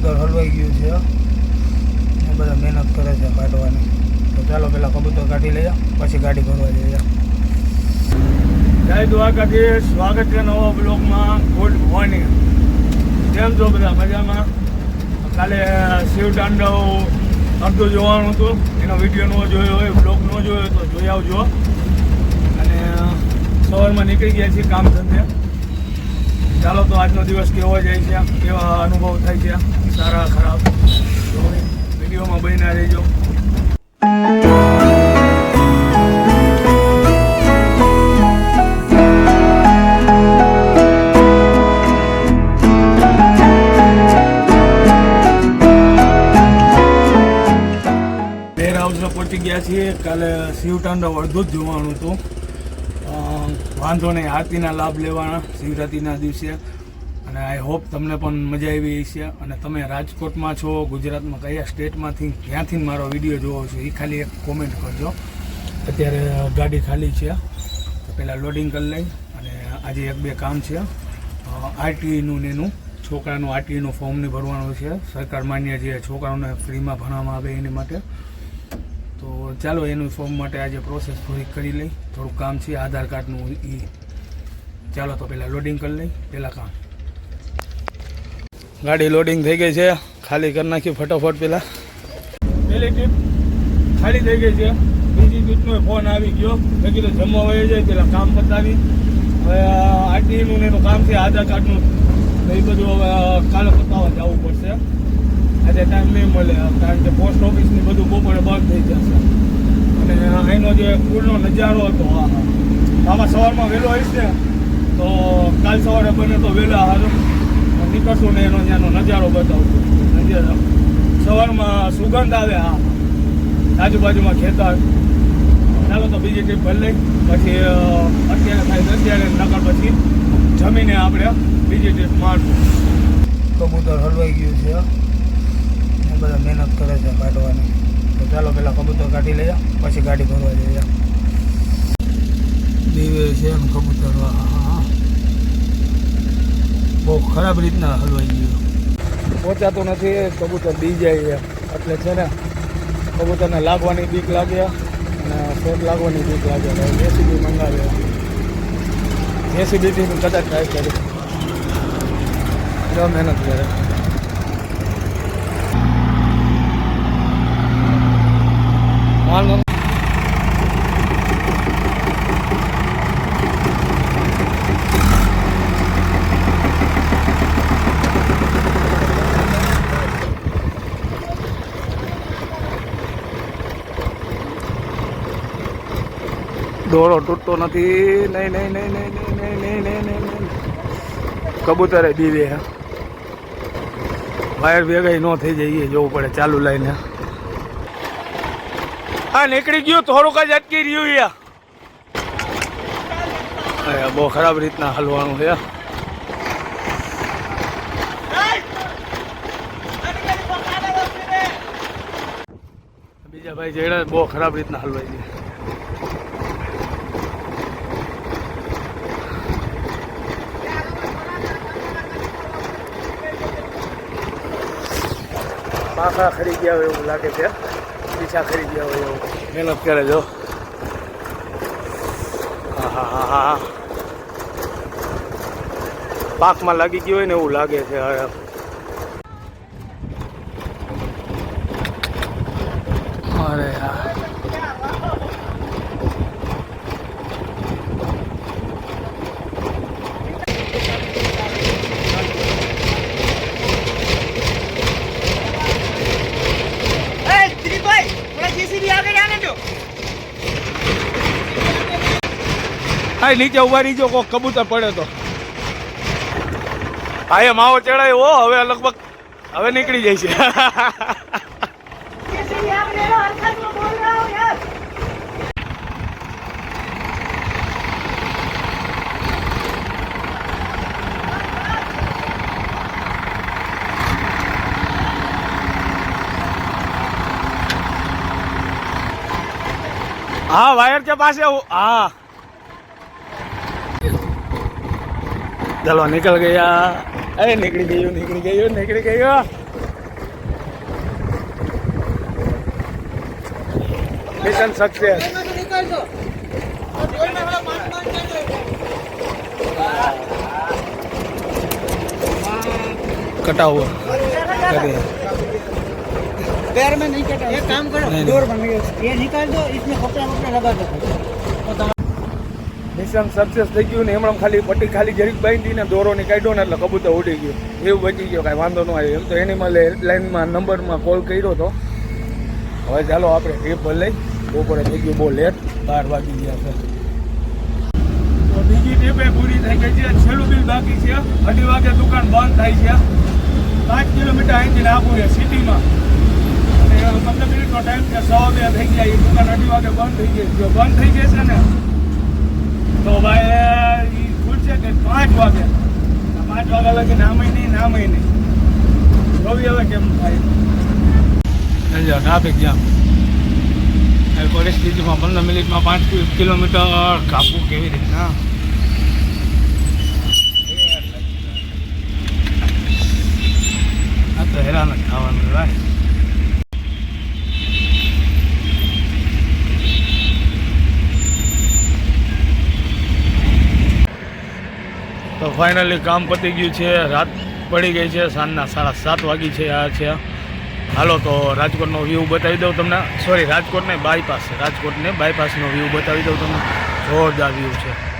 કબૂતર હલવાઈ ગયું છે. એ બધા મહેનત કરે છે કાઢવાની. તો ચાલો પહેલાં કબૂતર કાઢી લઈએ, પછી ગાડી ભરવા જઈએ. જય દ્વારકાથી સ્વાગત છે નવા બ્લોગમાં. Good morning. કેમ છો બધા? મજામાં? કાલે શિવ તાંડવ અડધું જોવાનું હતું. એનો વીડિયો ન જોયો હોય, બ્લોગ ન જોયો તો જોઈ આવજો. અને સવારમાં નીકળી ગયા છીએ કામ ધંધે. ચાલો તો આજનો દિવસ કેવો જાય છે? કેવા અનુભવ થાય છે? સારા, ખરાબ. વિડીયોમાં બન્યા રહેજો. બેર હાઉસમાં પહોંચી ગયા છીએ. કાલે શિવ તાંડવ અડધું જ જોવાનું હતું. વાંધો નહીં. આરતીના લાભ લેવાના શિવરાત્રિના દિવસે. અને આઈ હોપ તમને પણ મજા આવી છે અને તમે રાજકોટમાં છો, ગુજરાતમાં કયા સ્ટેટમાંથી, ક્યાંથી મારો વીડિયો જોવો છો એ ખાલી એક કોમેન્ટ કરજો. અત્યારે ગાડી ખાલી છે. તો પહેલાં લોડિંગ કરી લઈ. અને આજે એક બે કામ છે. આરટીનું ને એનું. છોકરાનું આરટીનું ફોર્મ ને ભરવાનું છે. સરકાર માન્ય જે છોકરાઓને ફ્રીમાં ભણવામાં આવે એની માટે. તો ચાલો એનું ફોર્મ માટે આજે પ્રોસેસ પૂરી કરી લઈ. થોડું કામ છે, આધાર કાર્ડનું એ ચાલો તો પહેલાં લોડિંગ કરી લઈ પહેલાં કામ. ગાડી લોડિંગ થઈ ગઈ છે, ખાલી કરી નાખી ફટાફટ પહેલાં પહેલી ટ્રીપ ખાલી થઈ ગઈ છે. બીજી ટ્રીપનો ફોન આવી ગયો. મેં કીધું જમવા વહી જાય પહેલાં કામ પતાવી. હવે આરટીનું ને એનું કામ છે, આધાર કાર્ડનું એ બધું હવે કાલે પતાવવા જવું પડશે. આજે ટાઈમ નહીં મળે, કારણ કે પોસ્ટ ઓફિસની બધું બપોરે બંધ થઈ જશે. અને અહીંનો જે પૂરનો નજારો હતો આમાં સવારમાં વહેલો આવીશ ને, તો કાલ સવારે બને તો વહેલા હારું. નીકળશું ને એનો ત્યાંનો નજારો બતાવશું. નજારો સવારમાં સુગંધ આવે, હા. આજુબાજુમાં ખેતર. ચાલો તો બીજી ટ્રીપ લઈ. પછી અત્યારે થાય અત્યારે, નકર પછી જમીને આપણે બીજી ટ્રીપ મારશું. કબૂતર હલવાઈ ગયું છે. બધા મહેનત કરે છે કાઢવાની. તો ચાલો પહેલાં કબૂતર કાઢી લઈએ, પછી ગાડી ભરવા જઈએ. દીવે છે એમ કબૂતર. બહુ ખરાબ રીતના હલવાઈ ગયું. પહોંચાતું નથી, કબૂતર બી જાય છે. એટલે છે ને, કબૂતરને લાગવાની બીક લાગે અને શોટ લાગવાની બીક લાગે. જેસીબી મંગાવે જેસીબીથી કદાચ ટ્રાય કરી મહેનત કરે. નહીં. દોરો તૂટતો નથી. નહીં નહીં નહીં નહીં નહીં નહીં નહીં નહીં નહીં કબૂતરે દીવે વાયર ભેગાઈ ન થઈ જાય, એ જોવું પડે. ચાલુ લઈને હા નીકળી ગયું, થોડુંક જ અટકી રહ્યું યા બહુ ખરાબ રીતના હલવાનું છે. બીજા ભાઈ જેડા બહુ ખરાબ રીતના હલવાઈ ગયા. પાખા ખરી ગયા હોય એવું લાગે છે. પીછા કરી ગયા હોય એવું. મહેનત કરે જો હા. હા હા પાકમાં લાગી ગયું હોય ને એવું લાગે છે ભાઈ, નીચે ઊભા રહીજો, કોક કબૂતર પડે તો. હા એ માવો ચડાયો હવે લગભગ, હવે નીકળી જાય છે. હા, વાયર કે પાસે હા. ચલો નીકળ ગયા એ નીકળી ગયું નીકળી ગયું નીકળી ગયો મિશન સક્સેસ કટાવ पैर में नहीं कटा एक काम करो डोर बन गया ये निकाल दो इसमें कपड़ा वपड़ा लगा दो મિશન સક્સેસ થઈ ગયું ને એમણે ખાલી પટ્ટી ખાલી જરીક બાંધી ને દોરો ની કાઢ્યો ને એટલે કબૂતર ઉડી ગયું. એવું બચી ગયો, કાંઈ વાંધો ન આવ્યો એમ તો એનિમલ લાઇનમાં નંબરમાં કોલ કર્યો હતો હવે ચાલો આપણે ટ્રીપ લઈ. બપોરે થઈ ગયું બહુ લેટ બાર વાગી ગયા છે. તો બીજી ટ્રીપે પૂરી થઈ ગઈ છે. છેલ્લું બિલ બાકી છે. અઢી વાગે દુકાન બંધ થાય છે. પાંચ કિલોમીટર અહીંથી આવું છે સિટીમાં. અને પંદર મિનિટનો ટાઈમ છે. સવા બે થઈ ગયા. એ દુકાન અઢી વાગે બંધ થઈ ગઈ જો બંધ થઈ જશે ને તો ભાઈ એ ખુલશે કે પાંચ વાગે? પાંચ વાગ્યા લગી નામય નહીં નામય નહીં. જોવી હવે કેમ થાય. ટ્રાફિક જામ પરિસ્થિતિમાં પંદર મિનિટમાં પાંચ કિલોમીટર કાપવું કેવી રીતના આ તો હેરાન જ થવાનું ભાઈ. ફાઇનલી કામ પતી ગયું છે, રાત પડી ગઈ છે, સાંજના સાડા સાત વાગી છે, આ છે. હાલો તો રાજકોટનો વ્યૂ બતાવી દઉં તમને. સોરી રાજકોટ નહીં બાયપાસ રાજકોટને બાયપાસનો વ્યૂ બતાવી દઉં તમને. જોરદાર વ્યૂ છે.